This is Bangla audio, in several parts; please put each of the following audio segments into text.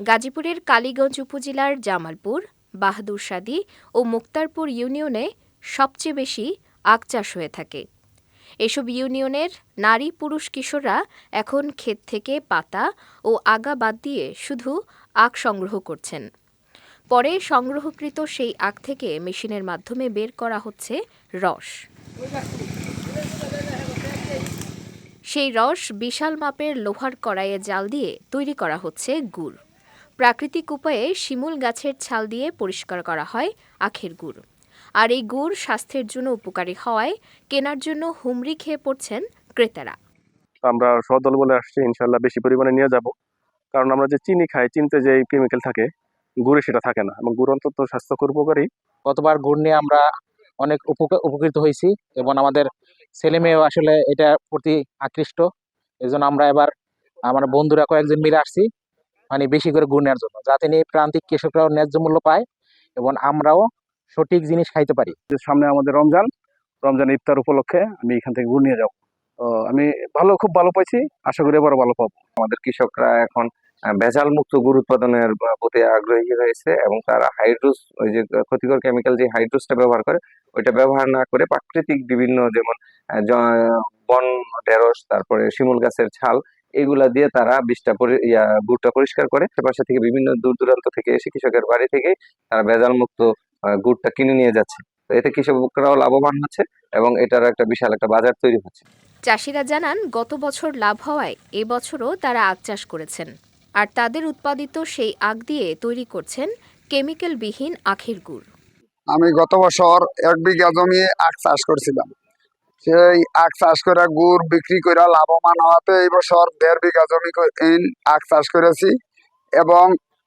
গাজীপুরের কালীগঞ্জ উপজেলার জামালপুর বাহাদুরসাদি ও মুক্তারপুর ইউনিয়নে সবচেয়ে বেশি আখ চাষ হয়ে থাকে। এসব ইউনিয়নের নারী পুরুষ কিশোররা এখন ক্ষেত থেকে পাতা ও আগা বাদ দিয়ে শুধু আখ সংগ্রহ করছেন। পরে সংগ্রহকৃত সেই আখ থেকে মেশিনের মাধ্যমে বের করা হচ্ছে রস। সেই রস বিশাল মাপের লোহার কড়াইয়ে জাল দিয়ে তৈরি করা হচ্ছে গুড়। প্রাকৃতিক উপায়ে শিমুল গাছের ছাল দিয়ে পরিষ্কার করা হয় আখের গুড়। আর এই গুড় স্বাস্থ্যের জন্য উপকারী হওয়ায় কেনার জন্য হুমড়ি খেয়ে পড়ছেন ক্রেতারা। তো আমরা সদল বলে আসছি ইনশাল্লাহ বেশি পরিমাণে নিয়ে যাব। কারণ আমরা যে চিনি খাই চিনিতে যে কেমিক্যাল থাকে গুড়ে সেটা থাকে না। এবং গুড় অন্তত স্বাস্থ্যকর উপকারী। গতবার গুড় নিয়ে আমরা অনেক উপক- উপকৃত হয়েছি এবং আমাদের ছেলে মেয়েও আসলে এটা প্রতি আকৃষ্ট। এই জন্য আমরা এবার আমার বন্ধুরা কয়েকজন মিলে আসছি। মানে বেশি করে গুড় নেওয়ার জন্য যাতে নিয়ে প্রান্তিক কৃষকরাও ন্যায্য মূল্য পায় এবং আমরাও সঠিক জিনিস খাইতে পারি। যে সামনে আমাদের রমজান রমজান ইফতার উপলক্ষে আমি এখান থেকে গুড় নিয়ে যাব। তো আমি ভালো খুব ভালো পাইছি আশা করি এবারও ভালো পাবো। আমাদের কৃষকরা এখন ভেজাল মুক্ত গুড় উৎপাদনের প্রতি আগ্রহী হয়েছে এবং তারা হাইড্রোস ওই যে ক্ষতিকর কেমিক্যাল যে হাইড্রোসটা ব্যবহার করে ওইটা ব্যবহার না করে প্রাকৃতিক বিভিন্ন যেমন বন ঢেঁড়স তারপরে শিমুল গাছের ছাল এগুলা দিয়ে তারা বিষটা পরি- ইয়া গুড়টা পরিষ্কার করে পাশে থেকে বিভিন্ন দূর দূরান্ত থেকে এসে কৃষকের বাড়ি থেকে তারা ভেজাল মুক্ত আহ, গুড়টা কিনে নিয়ে যাচ্ছে। এতে কৃষকরাও লাভবান হচ্ছে এবং এটার একটা বিশাল একটা বাজার তৈরি হচ্ছে। চাষিরা জানান গত বছর লাভ হওয়ায় এবছরও তারা আখ চাষ করেছেন। আর তাদের উৎপাদিত সেই আখ দিয়ে তৈরি করছেন কেমিক্যালবিহীন আখের গুড়। আমি গত বছর এক বিঘা জমি আখ চাষ করছিলাম। সেই আখ চাষ করে গুড় বিক্রি করে লাভবান হওয়াতে এই বছর দেড় বিঘা জমি আখ চাষ করেছি এবং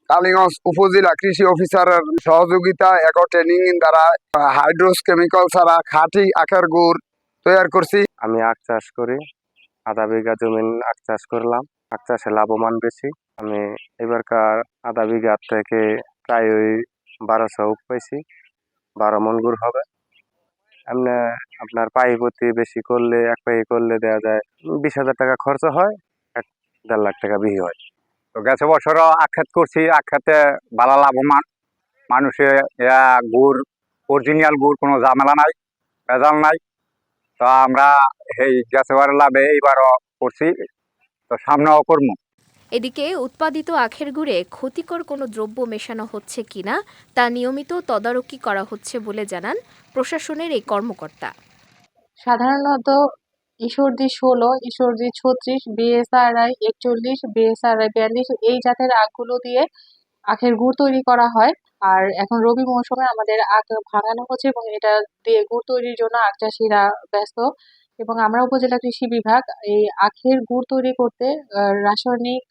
কালিগঞ্জ উপজেলা কৃষি অফিসারের সহযোগিতা এক ট্রেনিং দ্বারা হাইড্রোস কেমিক্যাল ছাড়া খাঁটি আখের গুড় তৈরি করছি। আমি আখ চাষ করি, আধা বিঘা জমিন আখ চাষ করলাম, আখ চাষে লাভবান বেশি। আমি এবারকার আধা বিঘা থেকে প্রায় ওই বারোশো পাইছি, বারো মন গুড় হবে। এমনি আপনার পাই প্রতি বেশি করলে, এক পাই করলে দেওয়া যায় বিশ হাজার টাকা খরচ হয়, এক দেড় লাখ টাকা বিহি হয়। তো গেছে বছরও আখ্যাত করছি, আখ্যাতে ভালো লাভবান। মানুষে গুড় অরিজিনাল গুড়, কোনো ঝামেলা নাই, ভেজাল নাই। তো আমরা এই গেছে লাভে এইবারও করছি, তো সামনেও করব এদিকে উৎপাদিত আখের গুড়ে ক্ষতিকর কোনো দ্রব্য মেশানো হচ্ছে কিনা তা নিয়মিত তদারকি করা হচ্ছে বলে জানান প্রশাসনের এই কর্মকর্তা। সাধারণত ঈশ্বরদী ষোলো, ঈশ্বরদী ছত্রিশ, বিএসআরআই একচল্লিশ, বিএসআরআই বিয়াল্লিশ এই জাতের আখগুলো দিয়ে আখের গুড় তৈরি করা হয়। আর এখন রবি মৌসুমে আমাদের আখ ভাঙানো হচ্ছে এবং এটা দিয়ে গুড় তৈরির জন্য আখ চাষিরা ব্যস্ত। এবং আমরা উপজেলা কৃষি বিভাগ, এই আখের গুড় তৈরি করতে রাসায়নিক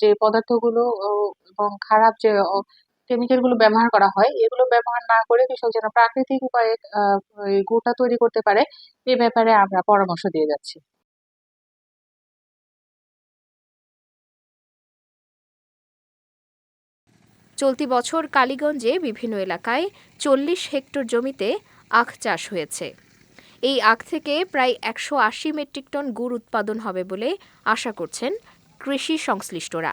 যে পদার্থগুলো এবং খারাপ যে কেমিক্যালগুলো ব্যবহার করা হয়, এগুলো ব্যবহার না করে কৃষক যেন প্রাকৃতিক উপায়ে গুড়টা তৈরি করতে পারে, এ ব্যাপারে আমরা পরামর্শ দিয়ে যাচ্ছি। চলতি বছর কালীগঞ্জে বিভিন্ন এলাকায় চল্লিশ হেক্টর জমিতে আখ চাষ হয়েছে। এই আখ থেকে প্রায় একশো আশি মেট্রিক টন গুড় উৎপাদন হবে বলে আশা করছেন কৃষি সংশ্লিষ্টরা।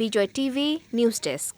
Bijoy TV, news desk.